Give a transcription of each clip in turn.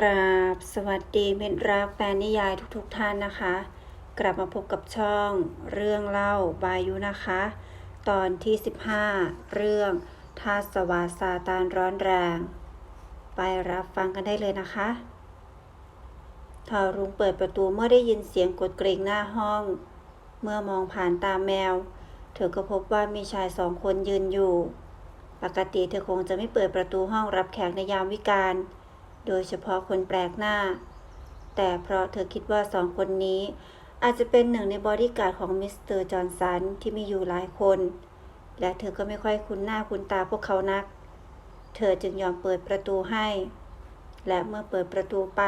กราบสวัสดีเมตรรักแฟนนิยายทุกๆทท่านนะคะ กลับมาพบกับช่องเรื่องเล่าบายุนะคะ ตอนที่ 15 เรื่องทาสวาสซาตานร้อนแรง ไปรับฟังกันได้เลยนะคะทอรุงเปิดประตูเมื่อได้ยินเสียงกดกริ่งหน้าห้อง เมื่อมองผ่านตาแมว เธอก็พบว่ามีชายสองคนยืนอยู่ ปกติเธอคงจะไม่เปิดประตูห้องรับแขกในยามวิกาล โดยเฉพาะคนแปลกหน้า แต่เพราะเธอคิดว่าสองคนนี้ อาจจะเป็นหนึ่งในบอดี้การ์ดของมิสเตอร์จอห์นสันที่มีอยู่หลายคน และเธอก็ไม่ค่อยคุ้นหน้าคุ้นตาพวกเขานัก เธอจึงยอมเปิดประตูให้ และเมื่อเปิดประตูไป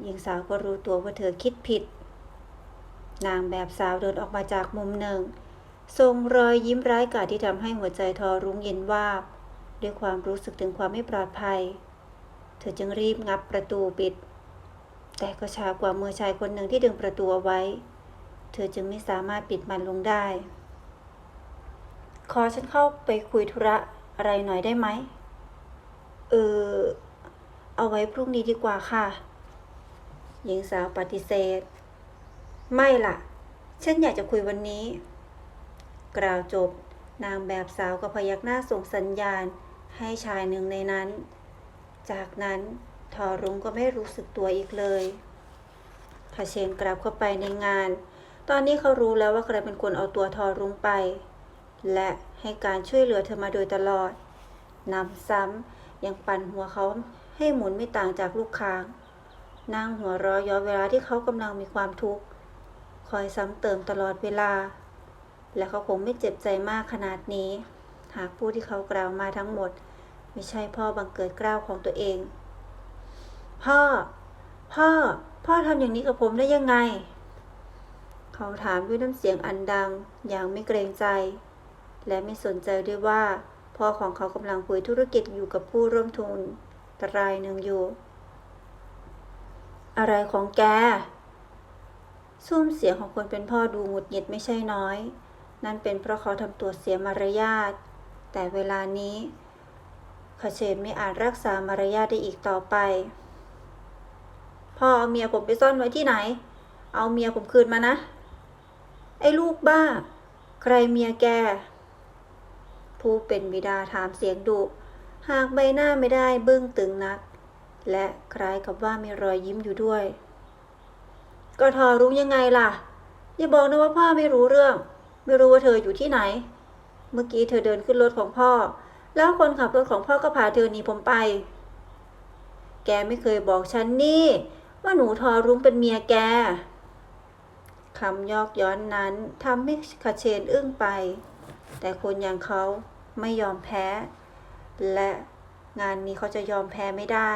หญิงสาวก็รู้ตัวว่าเธอคิดผิด นางแบบสาวเดินออกมาจากมุมหนึ่ง ทรงรอยยิ้มร้ายกาจที่ทำให้หัวใจทอรุ้งเย็นวาบ ด้วยความรู้สึกถึงความไม่ปลอดภัย เธอจึงรีบงับประตูปิด แต่ก็ช้ากว่ามือชายคนหนึ่งที่ดึงประตูเอาไว้ เธอจึงไม่สามารถปิดมันลงได้ ขอฉันเข้าไปคุยธุระอะไรหน่อยได้ไหม เออ เอาไว้พรุ่งนี้ดีกว่าค่ะ หญิงสาวปฏิเสธ ไม่ล่ะ ฉันอยากจะคุยวันนี้ กล่าวจบนางแบบสาวก็พยักหน้าส่งสัญญาณให้ชายหนึ่งในนั้น จากนั้นทอรุ้งก็ไม่รู้สึกตัวอีกเลยคาเชนกลับเข้าไปในงาน ตอนนี้เขารู้แล้วว่าใครเป็นคนเอาตัวทอรุ้งไป และให้การช่วยเหลือเธอมาโดยตลอดนำซ้ำยังปั่นหัวเขาให้หมุนไม่ต่างจากลูกค้างนั่งหัวเร้อย้อนเวลาที่เขากำลังมีความทุกข์คอยซ้ำเติมตลอดเวลา และเขาคงไม่เจ็บใจมากขนาดนี้ หากผู้ที่เขากล่าวมาทั้งหมด ไม่ใช่พ่อบังเกิดกล้าวของตัวเอง พ่อ พ่อ พ่อทำอย่างนี้กับผมได้ยังไง เขาถามด้วยน้ำเสียงอันดัง อย่างไม่เกรงใจ และไม่สนใจด้วยว่า พ่อของเขากำลังคุยธุรกิจอยู่กับผู้ร่วมทุนรายหนึ่งอยู่ อะไรของแกซุ้มเสียงของคนเป็นพ่อดูหงุดหงิดไม่ใช่น้อย นั่นเป็นเพราะเขาทำตัวเสียมารยาท แต่เวลานี้ ขเชนไม่อาจรักษามารยาทได้อีกต่อไป พ่อเอาเมียผมไปซ่อนไว้ที่ไหน เอาเมียผมคืนมานะ ไอ้ลูกบ้า ใครเมียแก ผู้เป็นบิดาถามเสียงดุหากใบหน้าไม่ได้เบึ้องตึงนัก และคล้ายกับว่ามีรอยยิ้มอยู่ด้วย ก็ทอรู้ยังไงล่ะ อย่าบอกนะว่าพ่อไม่รู้เรื่อง ไม่รู้ว่าเธออยู่ที่ไหน เมื่อกี้เธอเดินขึ้นรถของพ่อ แล้วคนขับรถของพ่อก็พาเธอหนีผมไป แกไม่เคยบอกฉันนี่ ว่าหนูทอรุ้งเป็นเมียแกคำยอกย้อนนั้นทำให้คาเชนอึ้งไป แต่คนอย่างเขาไม่ยอมแพ้ และงานนี้เขาจะยอมแพ้ไม่ได้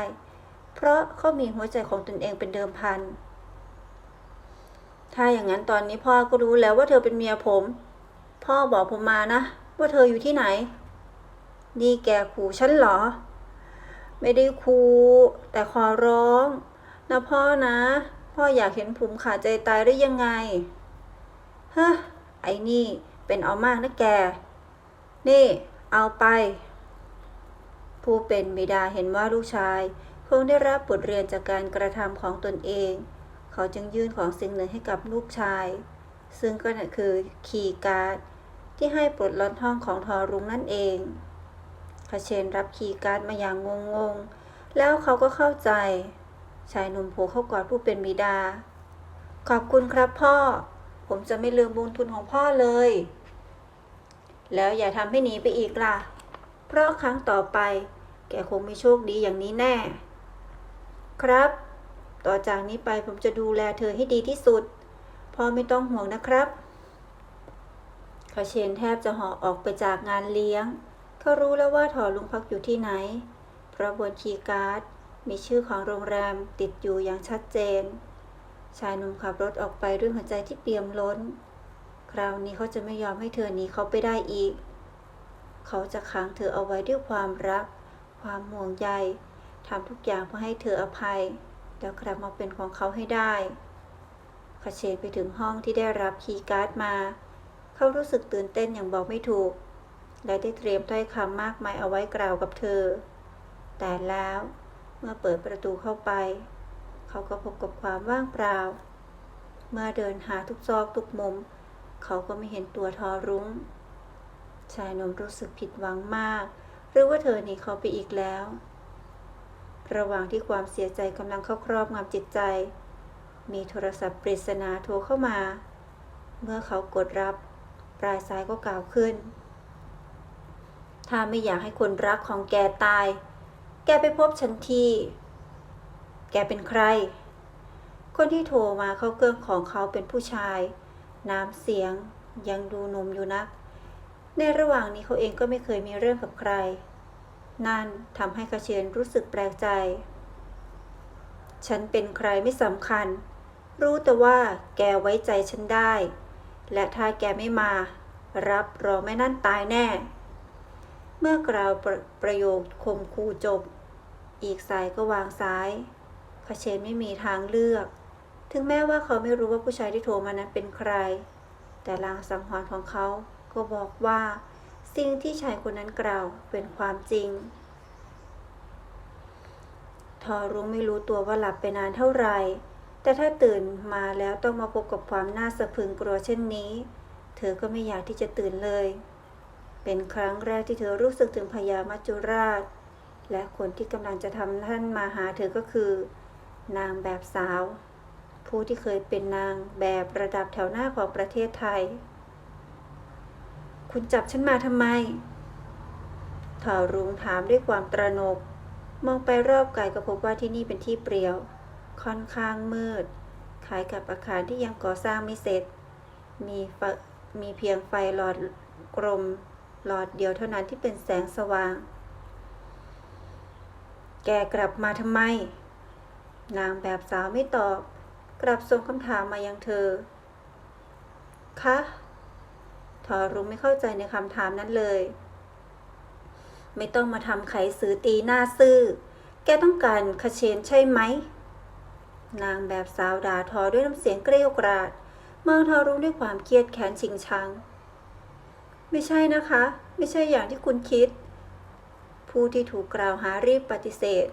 เพราะเขามีหัวใจของตนเองเป็นเดิมพัน ถ้าอย่างนั้นตอนนี้พ่อก็รู้แล้วว่าเธอเป็นเมียผม พ่อบอกผมมานะ ว่าเธออยู่ที่ไหน นี่แกขู่ฉันเหรอ ไม่ได้ขู่แต่ขอร้องนะพ่อนะ พ่ออยากเห็นผมขาดใจตายได้ยังไงฮะไอ้นี่เป็นเอามากนะแก นี่เอาไป ผู้เป็นบิดาเห็นว่าลูกชาย คงได้รับบทเรียนจากการกระทำของตนเอง เขาจึงยื่นของสิ่งหนึ่งให้กับลูกชาย ซึ่งก็คือคีย์การ์ดที่ให้ปลดล็อกห้องของทอรุงนั่นเอง คาเชนรับคีย์การ์ดมาอย่างงงๆแล้วเขาก็เข้าใจ ชายหนุ่มโผล่เข้ากอดผู้เป็นบิดา ขอบคุณครับพ่อ ผมจะไม่ลืมบุญทุนของพ่อเลย แล้วอย่าทำให้หนีไปอีกล่ะ เพราะครั้งต่อไป แกคงไม่โชคดีอย่างนี้แน่ ครับ ต่อจากนี้ไปผมจะดูแลเธอให้ดีที่สุด พ่อไม่ต้องห่วงนะครับคาเชนแทบจะห่อออกไปจากงานเลี้ยง เขารู้แล้วว่าถอลุงพักอยู่ที่ไหน เพราะบนคีย์การ์ดมีชื่อของโรงแรมติดอยู่อย่างชัดเจน ชายหนุ่มขับรถออกไปด้วยหัวใจที่เปี่ยมล้น คราวนี้เขาจะไม่ยอมให้เธอหนีเขาไปได้อีก เขาจะขังเธอเอาไว้ด้วยความรัก ความห่วงใยทำทุกอย่างเพื่อให้เธออภัย แล้วกลับมาเป็นของเขาให้ได้คาเชนไปถึงห้องที่ได้รับคีย์การ์ดมา เขารู้สึกตื่นเต้นอย่างบอกไม่ถูก และได้เตรียมถ้อยคำมากมายเอาไว้กล่าวกับเธอ แต่แล้วเมื่อเปิดประตูเข้าไป เขาก็พบกับความว่างเปล่า เมื่อเดินหาทุกซอกทุกมุม เขาก็ไม่เห็นตัวทอรุ้ง ชายหนุ่มรู้สึกผิดหวังมาก หรือว่าเธอหนีเขาไปอีกแล้ว ระหว่างที่ความเสียใจกำลังเข้าครอบงำจิตใจ มีโทรศัพท์ปริศนาโทรเข้ามา เมื่อเขากดรับ ปลายสายก็กล่าวขึ้น ถ้าไม่อยากให้คนรักของแกตาย แกไปพบฉันที แกเป็นใคร คนที่โทรมาเข้าเครื่องของเขาเป็นผู้ชาย น้ำเสียงยังดูหนุ่มอยู่นัก ในระหว่างนี้เขาเองก็ไม่เคยมีเรื่องกับใคร นั่นทำให้คาเชนรู้สึกแปลกใจ ฉันเป็นใครไม่สำคัญ รู้แต่ว่าแกไว้ใจฉันได้ และถ้าแกไม่มา รับรองแม่นั่นตายแน่ เมื่อกล่าวประประโยคคมคูจบ อีกสายก็วางสายคาเชนไม่มีทางเลือก ถึงแม้ว่าเขาไม่รู้ว่าผู้ชายที่โทรมานั้นเป็นใคร แต่ลางสังหรณ์ของเขาก็บอกว่า สิ่งที่ชายคนนั้นกล่าวเป็นความจริง ทอรุ้งไม่รู้ตัวว่าหลับไปนานเท่าไหร่ แต่ถ้าตื่นมาแล้วต้องมาพบกับความน่าสะพรึงกลัวเช่นนี้ เธอก็ไม่อยากที่จะตื่นเลย เป็นครั้งแรกที่เธอรู้สึกถึงพญามัจจุราช และคนที่กำลังจะทำท่านมาหาเธอก็คือ นางแบบสาว ผู้ที่เคยเป็นนางแบบระดับแถวหน้าของประเทศไทย คุณจับฉันมาทำไมถอรุงถามด้วยความตระหนก มองไปรอบกายก็พบว่าที่นี่เป็นที่เปลี่ยว ค่อนข้างมืด คล้ายกับอาคารที่ยังก่อสร้างไม่เสร็จ มีมีเพียงไฟหลอดกลม หลอดเดียวเท่านั้นที่เป็นแสงสว่าง แกกลับมาทำไม นางแบบสาวไม่ตอบ กลับส่งคำถามมายังเธอ คะทอรุงไม่เข้าใจในคำถามนั้นเลย ไม่ต้องมาทำไขสือตีหน้าซื่อ แกต้องการคาเชนใช่ไหม นางแบบสาวด่าทอด้วยน้ำเสียงเกรี้ยวกราดมองทอรุงด้วยความเครียดแค้นชิงชัง ไม่ใช่นะคะ ไม่ใช่อย่างที่คุณคิด ผู้ที่ถูกกล่าวหารีบปฏิเสธ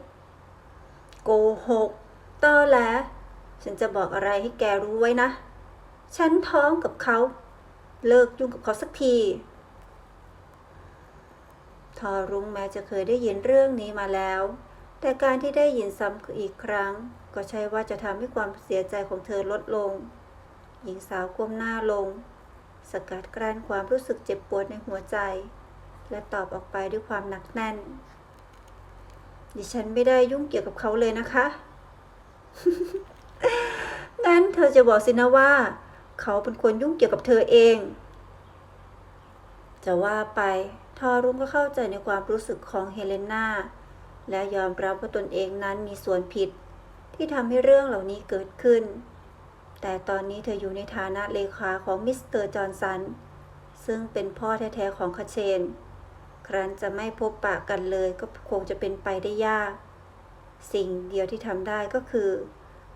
โกหกตอแหลฉันจะบอกอะไรให้แกรู้ไว้นะ ฉันท้องกับเขา เลิกยุ่งกับเขาสักทีทอรุ้งแม้จะเคยได้ยินเรื่องนี้มาแล้ว แต่การที่ได้ยินซ้ำอีกครั้ง ก็ใช่ว่าจะทำให้ความเสียใจของเธอลดลง หญิงสาวก้มหน้าลง สกัดกลั้นความรู้สึกเจ็บปวดในหัวใจ และตอบออกไปด้วยความหนักแน่น ดิฉันไม่ได้ยุ่งเกี่ยวกับเขาเลยนะคะ งั้นเธอจะบอกสินะว่า เขาเป็นคนยุ่งเกี่ยวกับเธอเอง จะว่าไปทอรุ้งก็เข้าใจในความรู้สึกของเฮเลนาและยอมรับว่าตนเองนั้นมีส่วนผิด ที่ทำให้เรื่องเหล่านี้เกิดขึ้น แต่ตอนนี้เธออยู่ในฐานะเลขาของมิสเตอร์จอห์นสัน ซึ่งเป็นพ่อแท้ๆของคาเชน ครั้นจะไม่พบปะกันเลยก็คงจะเป็นไปได้ยาก สิ่งเดียวที่ทำได้ก็คือ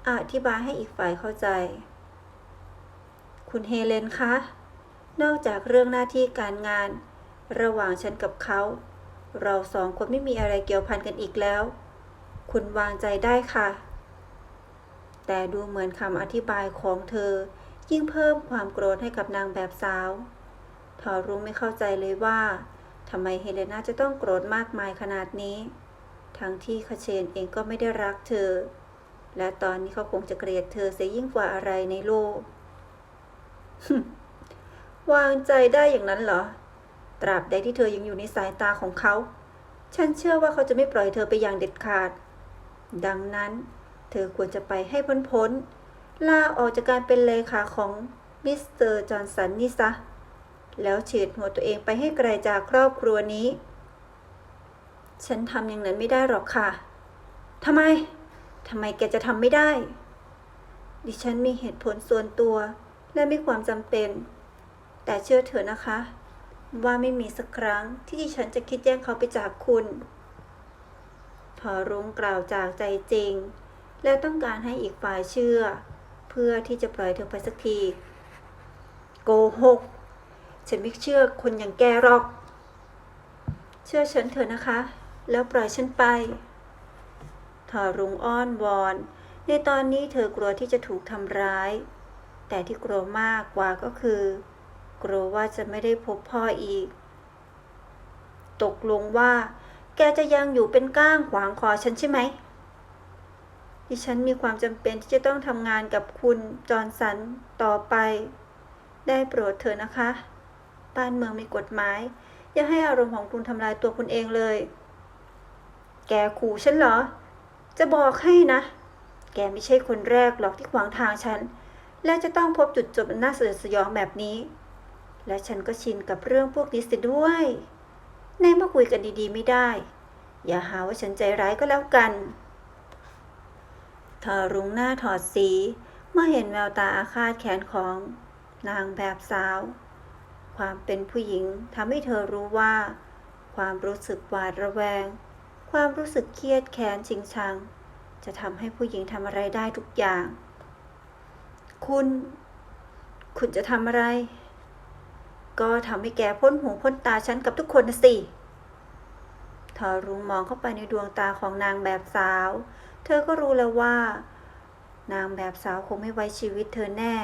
อธิบายให้อีกฝ่ายเข้าใจ คุณเฮเลนคะ นอกจากเรื่องหน้าที่การงาน ระหว่างฉันกับเขา เราสองคนไม่มีอะไรเกี่ยวพันกันอีกแล้ว คุณวางใจได้ค่ะ แต่ดูเหมือนคำอธิบายของเธอ ยิ่งเพิ่มความโกรธให้กับนางแบบสาวทอรู้ไม่เข้าใจเลยว่าทำไมเฮเลนาจะต้องโกรธมากมายขนาดนี้ ทั้งที่คาเชนเองก็ไม่ได้รักเธอ และตอนนี้เขาคงจะเกลียดเธอเสียยิ่งกว่าอะไรในโลก วางใจได้อย่างนั้นเหรอ ตราบใดที่เธอยังอยู่ในสายตาของเขา ฉันเชื่อว่าเขาจะไม่ปล่อยเธอไปอย่างเด็ดขาด ดังนั้น เธอควรจะไปให้พ้นพ้นลาออกจากการเป็นเลขาของมิสเตอร์จอห์นสันนี่ซะ แล้วเฉดหัวตัวเองไปให้ไกลจากครอบครัวนี้ ฉันทำอย่างนั้นไม่ได้หรอกค่ะทำไม ทำไมแกจะทำไม่ได้ ดิฉันมีเหตุผลส่วนตัวและมีความจำเป็น แต่เชื่อเถอะนะคะ ว่าไม่มีสักครั้งที่ดิฉันจะคิดแย่งเขาไปจากคุณ พอรุ้งกล่าวจากใจจริง และต้องการให้อีกฝ่ายเชื่อ เพื่อที่จะปล่อยเธอไปสักที โกหก ฉันไม่เชื่อคนอย่างแกหรอก เชื่อฉันเถอะนะคะ แล้วปล่อยฉันไปทอรุงอ้อนวอน ในตอนนี้เธอกลัวที่จะถูกทำร้าย แต่ที่กลัวมากกว่าก็คือ กลัวว่าจะไม่ได้พบพ่ออีก ตกลงว่า แกจะยังอยู่เป็นก้างขวางคอฉันใช่ไหม ดิฉันมีความจำเป็นที่จะต้องทำงานกับคุณจอร์นสันต่อไป ได้โปรดเถอะนะคะ บ้านเมืองมีกฎหมาย อย่าให้อารมณ์ของคุณทำลายตัวคุณเองเลย แกขู่ฉันเหรอ จะบอกให้นะ แกไม่ใช่คนแรกหรอกที่ขวางทางฉัน และจะต้องพบจุดจบอันน่าสยดสยองแบบนี้ และฉันก็ชินกับเรื่องพวกนี้เสียด้วยในเมื่อคุยกันดีๆ ไม่ได้ อย่าหาว่าฉันใจร้ายก็แล้วกัน เธอรุ้งหน้าถอดสี เมื่อเห็นแววตาอาฆาตแขนของนางแบบสาว ความเป็นผู้หญิงทำให้เธอรู้ว่า ความรู้สึกหวาดระแวง ความรู้สึกเครียดแค้นชิงชัง จะทำให้ผู้หญิงทำอะไรได้ทุกอย่าง คุณ คุณจะทำอะไร ก็ทำให้แกพ้นหูพ้นตาฉันกับทุกคนนะสิทอรุงมองเข้าไปในดวงตาของนางแบบสาว เธอก็รู้แล้วว่า นางแบบสาวคงไม่ไว้ชีวิตเธอแน่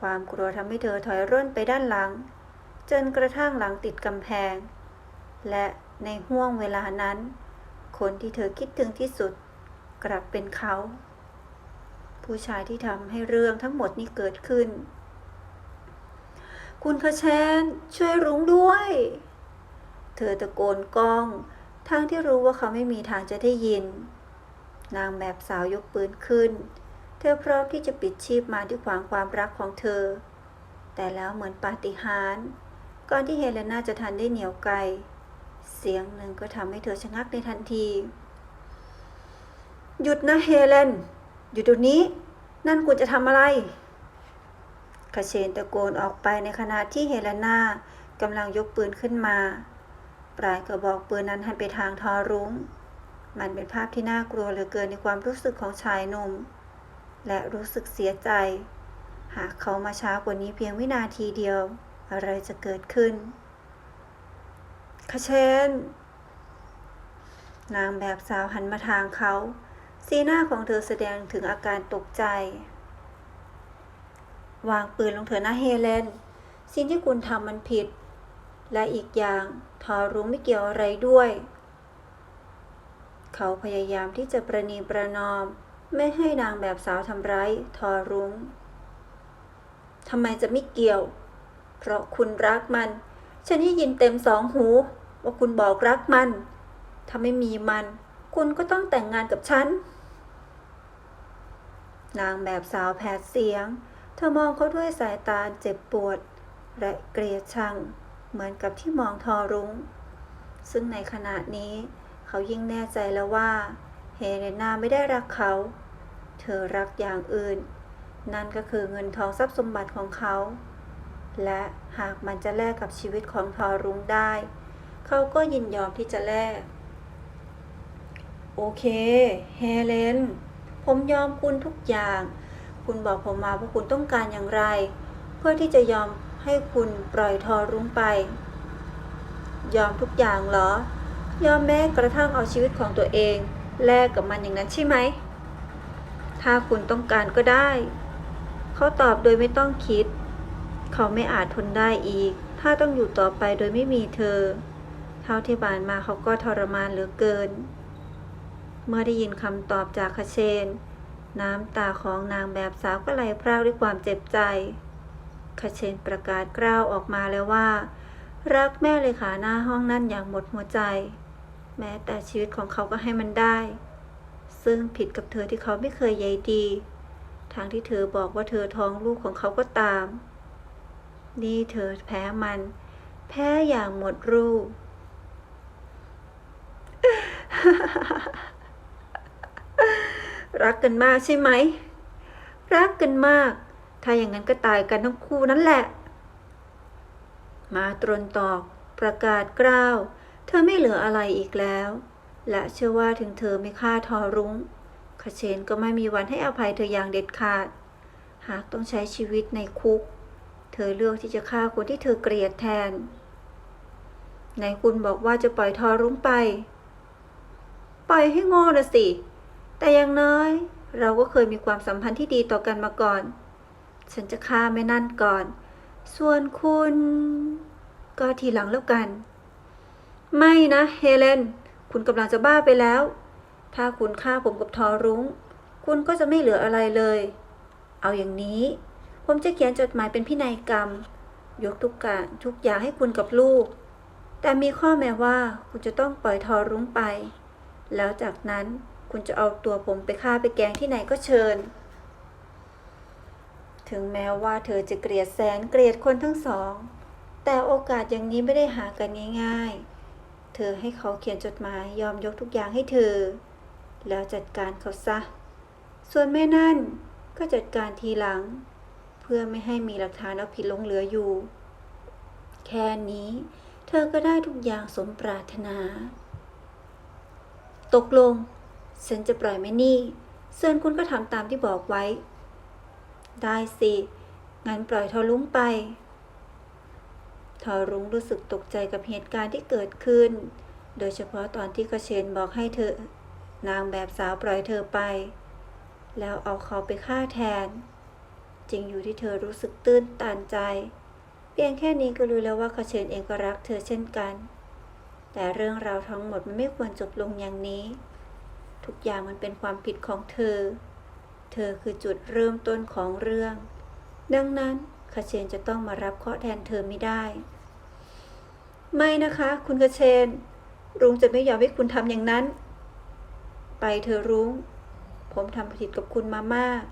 ความกลัวทำให้เธอถอยร่นไปด้านหลัง จนกระทั่งหลังติดกำแพง และในห่วงเวลานั้น คนที่เธอคิดถึงที่สุด กลับเป็นเขา ผู้ชายที่ทำให้เรื่องทั้งหมดนี้เกิดขึ้น คุณคะแชนช่วยรุ้งด้วย เธอตะโกนก้อง ทั้งที่รู้ว่าเขาไม่มีทางจะได้ยิน นางแบบสาวยกปืนขึ้น เธอพร้อมที่จะปิดชีพมาที่ขวางความรักของเธอ แต่แล้วเหมือนปาฏิหาริย์ก่อนที่เฮเลนาจะทันได้เหนียวไกล เสียงหนึ่งก็ทำให้เธอชะงักในทันที หยุดนะเฮเลนหยุดเดี๋ยวนี้ นั่นคุณจะทำอะไรคาเชนตะโกนออกไปในขณะที่เฮเลนากำลังยกปืนขึ้นมา ปลายกระบอกปืนนั้นหันไปทางทอรุง้ง มันเป็นภาพที่น่ากลัวเหลือเกินในความรู้สึกของชายหนุ่ม และรู้สึกเสียใจ หากเขามาช้ากว่านี้เพียงวินาทีเดียว อะไรจะเกิดขึ้นคาเชน นางแบบสาวหันมาทางเขา สีหน้าของเธอแสดงถึงอาการตกใจ วางปืนลงเถอะนะเฮเลน สิ่งที่คุณทำมันผิด และอีกอย่างทอรุ้ไม่เกี่ยวอะไรด้วย เขาพยายามที่จะประนีประนอม ไม่ให้นางแบบสาวทำร้ายทอรุ้งทำไมจะไม่เกี่ยว เพราะคุณรักมัน ฉันได้ยินเต็มสองหู ว่าคุณบอกรักมัน ถ้าไม่มีมัน คุณก็ต้องแต่งงานกับฉัน นางแบบสาวแผดเสียง เธอมองเขาด้วยสายตาเจ็บปวด และเกลียดชัง เหมือนกับที่มองทอรุง้ง ซึ่งในขณะนี้ เขายิ่งแน่ใจแล้วว่า เฮเลนาไม่ได้รักเขา เธอรักอย่างอื่น นั่นก็คือเงินทองทรัพย์สมบัติของเขา และหากมันจะแลกกับชีวิตของทอรุ้งได้ เขาก็ยินยอมที่จะแลก โอเค เฮเลน ผมยอมคุณทุกอย่าง คุณบอกผมมาว่าคุณต้องการอย่างไร เพื่อที่จะยอมให้คุณปล่อยทอรุ้งไป ยอมทุกอย่างเหรอ ยอมแม้กระทั่งเอาชีวิตของตัวเอง แลกกับมันอย่างนั้นใช่ไหม ถ้าคุณต้องการก็ได้ เขาตอบโดยไม่ต้องคิด เขาไม่อาจทนได้อีก ถ้าต้องอยู่ต่อไปโดยไม่มีเธอ เท่าที่ผ่านมาเขาก็ทรมานเหลือเกิน เมื่อได้ยินคำตอบจากคาเชน น้ำตาของนางแบบสาวก็ไหลพรากด้วยความเจ็บใจคาเชนประกาศกล้าวออกมาแล้วว่า รักแม่เลยขาหน้าห้องนั่นอย่างหมดหัวใจ แม้แต่ชีวิตของเขาก็ให้มันได้ ซึ่งผิดกับเธอที่เขาไม่เคยใยดี ทางที่เธอบอกว่าเธอท้องลูกของเขาก็ตาม นี่เธอแพ้มัน แพ้อย่างหมดรูปรักกันมากใช่ไหม รักกันมาก ถ้าอย่างนั้นก็ตายกันทั้งคู่นั่นแหละ มาตรนตอกประกาศกล้าว เธอไม่เหลืออะไรอีกแล้ว และเชื่อว่าถึงเธอไม่ฆ่าทอรุง้งคาเชนก็ไม่มีวันให้อภัยเธออย่างเด็ดขาด หากต้องใช้ชีวิตในคุก เธอเลือกที่จะฆ่าคนที่เธอเกลียดแทนไหนคุณบอกว่าจะปล่อยทอรุ้งไป ปล่อยให้โง่ละสิ แต่อย่างน้อย เราก็เคยมีความสัมพันธ์ที่ดีต่อกันมาก่อน ฉันจะฆ่าแม่นั่นก่อน ส่วนคุณ ก็ทีหลังแล้วกัน ไม่นะเฮเลน คุณกำลังจะบ้าไปแล้ว ถ้าคุณฆ่าผมกับทอรุง้ง คุณก็จะไม่เหลืออะไรเลย เอาอย่างนี้ ผมจะเขียนจดหมายเป็นพินัยกรรม ยกทุกการทุกอย่างให้คุณกับลูก แต่มีข้อแม้ว่าคุณจะต้องปล่อยทอรุ้งไป แล้วจากนั้นคุณจะเอาตัวผมไปฆ่าไปแกงที่ไหนก็เชิญ ถึงแม้ว่าเธอจะเกลียดแสนเกลียดคนทั้งสอง แต่โอกาสอย่างนี้ไม่ได้หากันง่ายๆ เธอให้เขาเขียนจดหมายยอมยกทุกอย่างให้เธอ แล้วจัดการเขาซะ ส่วนแม่นั่นก็จัดการทีหลัง เพื่อไม่ให้มีหลักฐานเอาผิดลงเหลืออยู่ แค่นี้เธอก็ได้ทุกอย่างสมปรารถนา ตกลง ฉันจะปล่อยแม่นี่ส่วนคุณก็ทำตามที่บอกไว้ ได้สิ งั้นปล่อยทอรุ้งไป ทอรุ้งรู้สึกตกใจกับเหตุการณ์ที่เกิดขึ้น โดยเฉพาะตอนที่กระเชนบอกให้เธอ นางแบบสาวปล่อยเธอไป แล้วเอาเขาไปฆ่าแทน จริงอยู่ที่เธอรู้สึกตื้นตันใจ เพียงแค่นี้ก็รู้แล้วว่าคาเชนเองก็รักเธอเช่นกัน แต่เรื่องราวทั้งหมดมันไม่ควรจบลงอย่างนี้ ทุกอย่างมันเป็นความผิดของเธอ เธอคือจุดเริ่มต้นของเรื่อง ดังนั้นคาเชนจะต้องมารับเคราะห์แทนเธอไม่ได้ ไม่นะคะ คุณคาเชน รุ้งจะไม่ยอมให้คุณทำอย่างนั้น ไปเธอรุ้ง ผมทำผิดกับคุณมามาก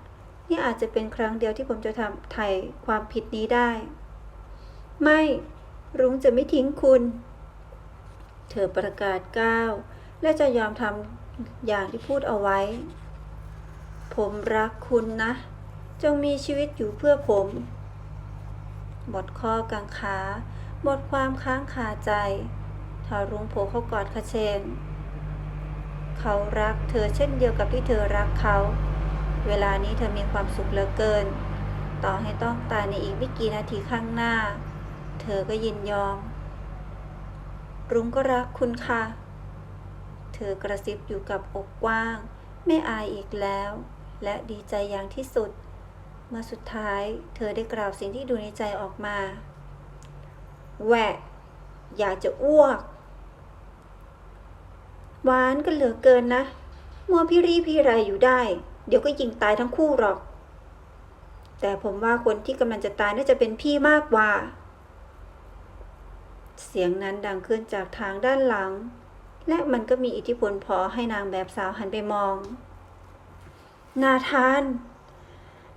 นี่อาจจะเป็นครั้งเดียวที่ผมจะทำไถ่ความผิดนี้ได้ ไม่ รุ้งจะไม่ทิ้งคุณ เธอประกาศก้าวและจะยอมทำอย่างที่พูดเอาไว้ ผมรักคุณนะ จงมีชีวิตอยู่เพื่อผม หมดข้อกังขา หมดความค้างคาใจทารุงโผล่เข้ากอดคาเชน เขารักเธอเช่นเดียวกับที่เธอรักเขา เวลานี้เธอมีความสุขเหลือเกิน ต่อให้ต้องตายในอีกไม่กี่นาทีข้างหน้า เธอก็ยินยอม รุ้งก็รักคุณค่ะ เธอกระซิบอยู่กับอกกว้าง ไม่อายอีกแล้ว และดีใจอย่างที่สุด เมื่อสุดท้าย เธอได้กล่าวสิ่งที่ดูในใจออกมา แหวะ อยากจะอ้วก หวานกันเหลือเกินนะ มัวพี่รีพี่ไรอยู่ได้ เดี๋ยวก็ยิงตายทั้งคู่หรอก แต่ผมว่าคนที่กำลังจะตายน่าจะเป็นพี่มากกว่า เสียงนั้นดังขึ้นจากทางด้านหลัง และมันก็มีอิทธิพลพอให้นางแบบสาวหันไปมอง นาธาน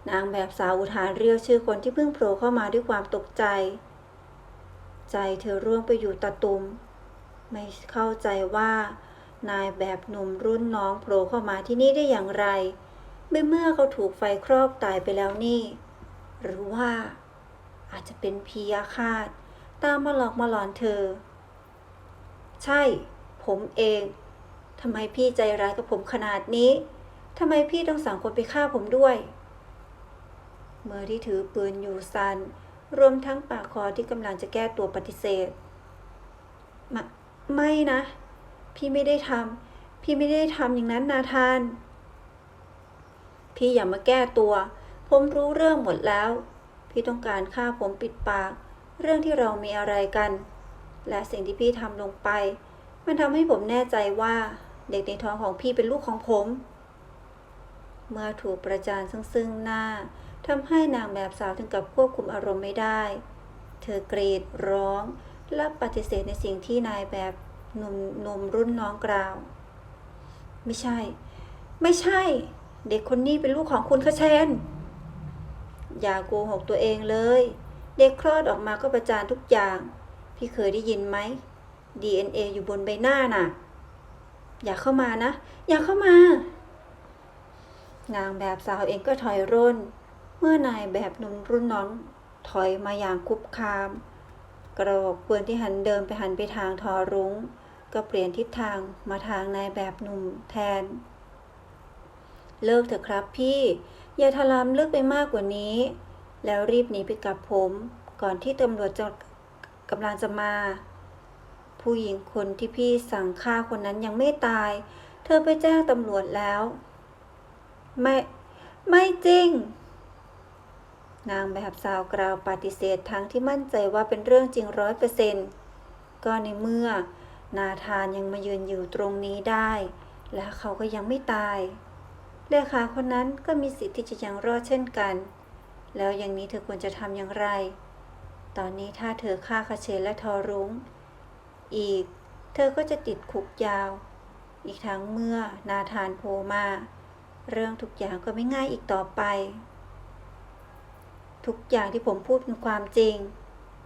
นางแบบสาวอุทานเรียกชื่อคนที่เพิ่งโผล่เข้ามาด้วยความตกใจ ใจเธอร่วงไปอยู่ตะตุม ไม่เข้าใจว่า นายแบบหนุ่มรุ่นน้องโผล่เข้ามาที่นี่ได้อย่างไร ไม่เมื่อเขาถูกไฟครอบตายไปแล้วนี่ หรือว่า อาจจะเป็นพียาคาต ตามมาหลอกมาหลอนเธอ ใช่ ผมเองทำไมพี่ใจร้ายกับผมขนาดนี้ทำไมพี่ต้องสั่งคนไปฆ่าผมด้วยมือที่ถือปืนอยู่สัน รวมทั้งปากคอที่กำลังจะแก้ตัวปฏิเสธมไม่นะ พี่ไม่ได้ทำพี่ไม่ได้ทำอย่างนั้นนาธาน พี่อย่ามาแก้ตัว ผมรู้เรื่องหมดแล้ว พี่ต้องการฆ่าผมปิดปาก เรื่องที่เรามีอะไรกัน และสิ่งที่พี่ทำลงไป มันทำให้ผมแน่ใจว่า เด็กในท้องของพี่เป็นลูกของผม เมื่อถูกประจานซึ่งซึ่งหน้า ทำให้นางแบบสาวถึงกับควบคุมอารมณ์ไม่ได้ เธอกรีดร้อง และปฏิเสธในสิ่งที่นายแบบหนุ่มหนุ่มรุ่นน้องกล่าว ไม่ใช่ ไม่ใช่ เด็กคนนี้เป็นลูกของคุณคะเชนอย่าโกหกตัวเองเลย เด็กคลอดออกมาก็ประจานทุกอย่าง พี่เคยได้ยินไหม DNA อยู่บนใบหน้าน่ะ อย่าเข้ามานะ อย่าเข้ามานางแบบสาวเองก็ถอยร่น เมื่อนายแบบหนุ่มรุ่นน้องถอยมาอย่างคุบคาม กระบอกปืนที่หันเดิมไปหันไปทางทอรุง้ง ก็เปลี่ยนทิศทางมาทางนายแบบหนุ่มแทน เลิกเถอะครับพี่ อย่าทลามเลิกไปมากกว่านี้ แล้วรีบหนีไปกับผม ก่อนที่ตำรวจจะกำลังจะมา ผู้หญิงคนที่พี่สั่งฆ่าคนนั้นยังไม่ตาย เธอไปแจ้งตำรวจแล้ว ไม่ ไม่จริง นางแบบสาวกล่าวปฏิเสธทั้งที่มั่นใจว่าเป็นเรื่องจริงร้อยเปอร์เซนต์ก็ในเมื่อ นาธานยังมายืนอยู่ตรงนี้ได้ และเขาก็ยังไม่ตายเลขาคนนั้นก็มีสิทธิ์ที่จะยังรอดเช่นกัน แล้วอย่างนี้เธอควรจะทำอย่างไร ตอนนี้ถ้าเธอฆ่าคาเชนและทอรุง้ง อีก เธอก็จะติดคุกยาว อีกทั้งเมื่อนาธานโผล่มา เรื่องทุกอย่างก็ไม่ง่ายอีกต่อไป ทุกอย่างที่ผมพูดเป็นความจริง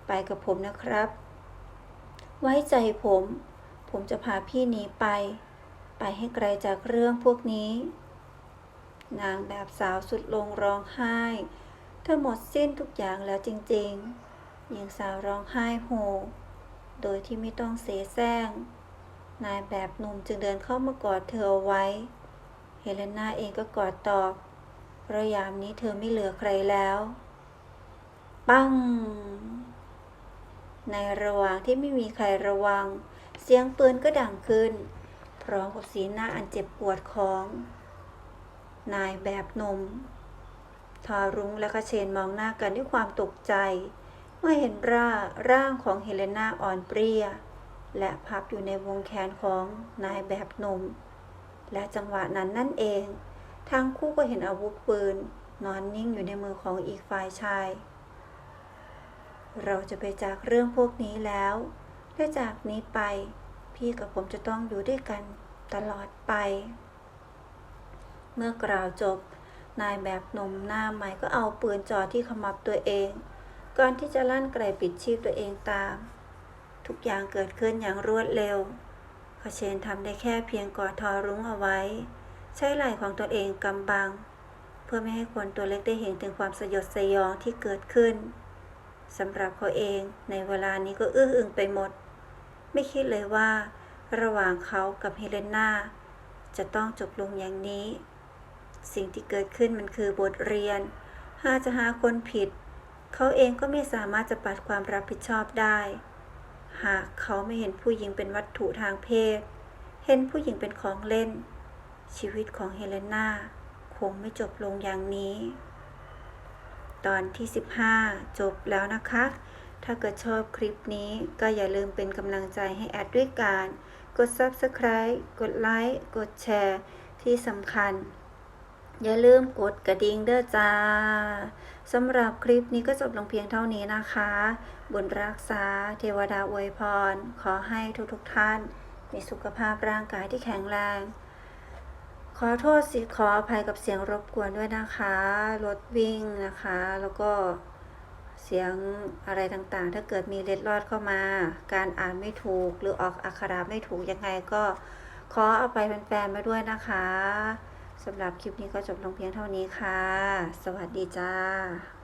ไปกับผมนะครับ ไว้ใจผม ผมจะพาพี่หนีไป ไปให้ไกลจากเรื่องพวกนี้ นางแบบสาวสุดลงร้องไห้ เธอหมดสิ้นทุกอย่างแล้วจริงๆหญิงสาวร้องไห้โฮโดยที่ไม่ต้องเสแสร้ง นายแบบหนุ่มจึงเดินเข้ามากอดเธอเอาไว้ เฮเลนาเองก็กอดตอบระยามนี้เธอไม่เหลือใครแล้ว ปังในระหว่างที่ไม่มีใครระวัง เสียงปืนก็ดังขึ้น พร้อมกับสีหน้าอันเจ็บปวดของ นายแบบหนม ทารุ้งและคาเชนมองหน้ากันด้วยความตกใจ เมื่อเห็นร่าร่างของเฮเลนาอ่อนเปรี้ย และพับอยู่ในวงแขนของนายแบบหนม และจังหวะนั้นนั่นเอง ทั้งคู่ก็เห็นอาวุธปืนนอนนิ่งอยู่ในมือของอีกฝ่ายชาย เราจะไปจากเรื่องพวกนี้แล้ว และจากนี้ไป พี่กับผมจะต้องอยู่ด้วยกันตลอดไป เมื่อกล่าวจบ นายแบบหนุ่มหน้าใหม่ก็เอาปืนจ่อที่ขมับตัวเอง ก่อนที่จะลั่นไกลปิดชีพตัวเองตาม ทุกอย่างเกิดขึ้นอย่างรวดเร็วคเชนทำได้แค่เพียงกอดทอรุ้งเอาไว้ ใช้ไหล่ของตนเองกำบัง เพื่อไม่ให้คนตัวเล็กได้เห็นถึงความสยดสยองที่เกิดขึ้น สำหรับเขาเองในเวลานี้ก็อื้ออึงไปหมด ไม่คิดเลยว่า ระหว่างเขากับเฮเลนาจะต้องจบลงอย่างนี้ สิ่งที่เกิดขึ้นมันคือบทเรียน หากจะหาคนผิด เขาเองก็ไม่สามารถจะปัดความรับผิดชอบได้ หากเขาไม่เห็นผู้หญิงเป็นวัตถุทางเพศ เห็นผู้หญิงเป็นของเล่น ชีวิตของเฮเลนาคงไม่จบลงอย่างนี้ ตอนที่ 15 จบแล้วนะคะ ถ้าเกิดชอบคลิปนี้ก็อย่าลืมเป็นกำลังใจให้แอดด้วยการ กด Subscribe กดไลค์กดแชร์ ที่สำคัญ อย่าลืมกดกระดิ่งเด้อจ้าสำหรับคลิปนี้ก็จบลงเพียงเท่านี้นะคะ บุญรักษา เทวดาอวยพร ขอให้ทุกๆทท่าน มีสุขภาพร่างกายที่แข็งแรง ขอโทษสิขออภัยกับเสียงรบกวนด้วยนะคะ รถวิ่งนะคะ แล้วก็เสียงอะไรต่างๆ ถ้าเกิดมีเล็ดลอดเข้ามา การอ่านไม่ถูกหรือออกอักขระไม่ถูกยังไงก็ขอเอาไปแฟนๆมาด้วยนะคะสำหรับคลิปนี้ก็จบลงเพียงเท่านี้ค่ะ สวัสดีจ้า